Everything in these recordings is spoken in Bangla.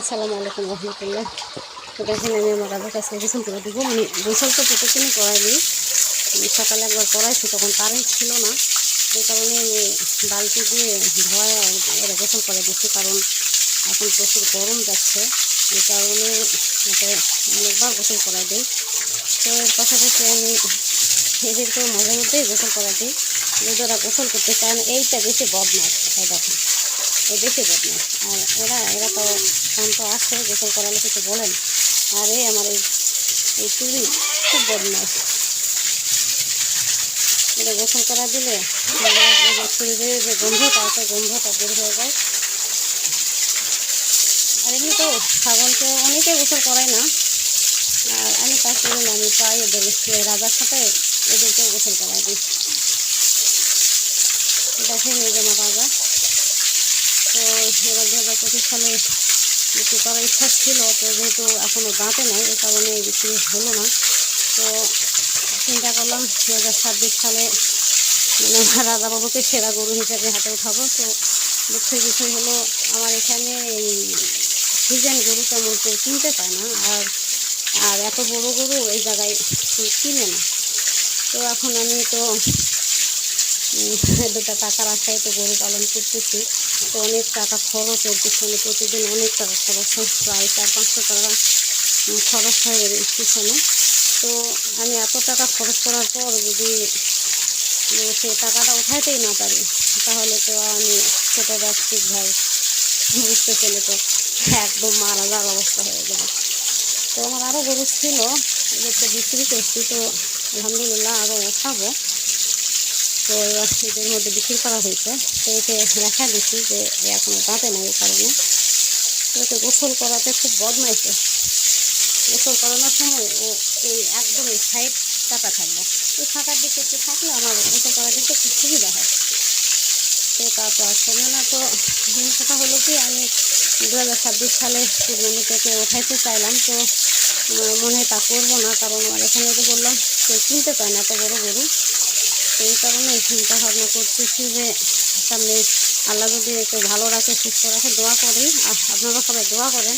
আসসালামু আলাইকুম রহমতুল্লাহ। তো দেখেন আমি আমার দাদার কাছে গোসল করে দেবো মানে গোসল তো প্রতিদিনই করাই দিই। সকালে একবার করাইছি, তখন কারেন্ট ছিল না। এই কারণে আমি বালতি দিয়ে ধোয়া এরা গোসল করে দিচ্ছি কারণ এখন প্রচুর গরম যাচ্ছে। এই কারণে ওকে অনেকবার গোসল করাই দিই। তো এর পাশাপাশি আমি এদেরকে মাঝে মধ্যেই গোসল করা দিই। যদি ওরা গোসল করতে চায় না, এইটা বেশি বদমাস দেখেন। বেশি বদমাস আর এরা এরা তো শান্ত আসে গোসল করালে কিছু বলেন আর এই আমার এই এই চুরি খুব বদমাস এটা গোসল করা দিলে শরীরের যে গন্ধটা আছে, গন্ধটা বের হয়ে যায়। আর এমনি তো ছাগলকে অনেকে গোসল করায় না। আর আমি তা করি আমি প্রায় এদের রাজার সাথে এদেরকেও গোসল করাই দিই। দেখেন এই যে রাজা। তো এবার দু হাজার পঁচিশ সালে বিক্রি করার ইচ্ছা ছিল, তো যেহেতু এখনও দাঁতে নেই এই কারণে বিক্রি হলো না। তো চিন্তা করলাম দু হাজার ছাব্বিশ সালে মানে আমার রাজাবাবুকে সেরা গরু হিসেবে হাতে উঠাবো। তো দুঃখের বিষয় হলো, আমার এখানে এই সিজন গরু তেমন কেউ কিনতে পায় না, আর আর এত বড় গরু এই জায়গায় কিনে না। তো এখন আমি তো দুটা টাকার আশায় তো গরু পালন করতেছি। তো অনেক টাকা খরচ এর পিছনে প্রতিদিন অনেক টাকা খরচ হয় প্রায় চার পাঁচশো টাকা খরচ হয় এর পিছনে তো আমি এত টাকা খরচ করার পর যদি সে টাকাটা উঠাইতেই না পারি, তাহলে তো আমি ছোটো ব্যবসায়িক ভাই, বুঝতে পেলে তো একদম মারা যাওয়ার অবস্থা হয়ে যাবে। তো আমার আরও গরু ছিল এগুলোকে বিক্রি করছি, তো আলহামদুলিল্লাহ আরও উঠাবো। তো এবার ঈদের মধ্যে বিক্রি করা হয়েছে। তো একে রেখা দিচ্ছি যে এ এখনও দাঁতে নেই এই কারণে। তো একে গোসল করাতে খুব বদমাইছে গোসল করানোর সময় ও এই একদম এই সাইড চাপা থাকবে। এই ফাঁকার দিকে একটু থাকলে আমার গোসল করার দিকে একটু সুবিধা হয়। তো তারপর তো না তো মেন কথা হলো কি, আমি দু হাজার ছাব্বিশ সালে কুরবানি থেকে উঠাইতে চাইলাম। তো মনে তা করব না, কারণ আমার এখানে তো বললাম কেউ কিনতে চায় না এত বড় গরু। তো এই কারণে চিন্তা ভাবনা করতেছি যে সামনে আল্লাহ যদি একটু ভালো রাখে, সুস্থ রাখে, দোয়া করি আর আপনারা সবাই দোয়া করেন।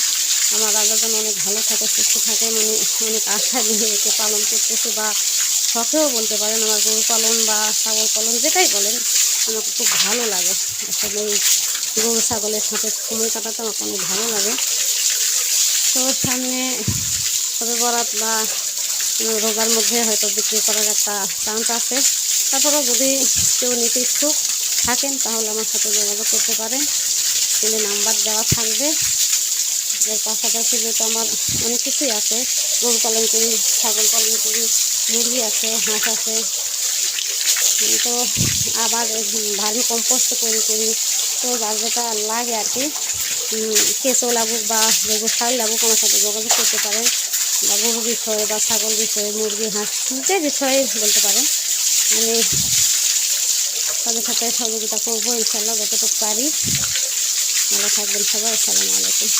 আমার রাজা যেন অনেক ভালো থাকে, সুস্থ থাকে। মানে অনেক আশা নিয়ে একে পালন করতেছি বা শখেও বলতে পারেন, আমার গরু পালন বা ছাগল পালন যেটাই বলেন, আমাকে খুব ভালো লাগে। আসলে এই গরু ছাগলের সাথে সময় কাটাতে আমাকে অনেক ভালো লাগে। তো সামনে তবে বরাত বা রোজার মধ্যে হয়তো বিক্রি করার একটা চান্স আছে। তারপরেও যদি কেউ নিতে ইচ্ছুক থাকেন, তাহলে আমার সাথে যোগাযোগ করতে পারেন। কিন্তু নাম্বার দেওয়া থাকবে। এর পাশাপাশি যেহেতু আমার অনেক কিছুই আছে, গরু পালন করি, ছাগল পালন করি, মুরগি আছে, হাঁস আছে। তো আবার ভারী কম্পোস্ট করি করি। তো যার যেটা লাগে আর কি কেঁচো লাগুক বা যেগুলো সার লাগুক আমার সাথে যোগাযোগ করতে পারেন। বা গরু বিষয়ে বা ছাগল বিষয়ে, মুরগি, হাঁস, যে বিষয়ে বলতে পারেন। আমি তাদের সাথে সহযোগিতা করব ইনশাল্লাহ যতটুকু পারি। ভালো থাকবেন সবাই আসসালামু আলাইকুম।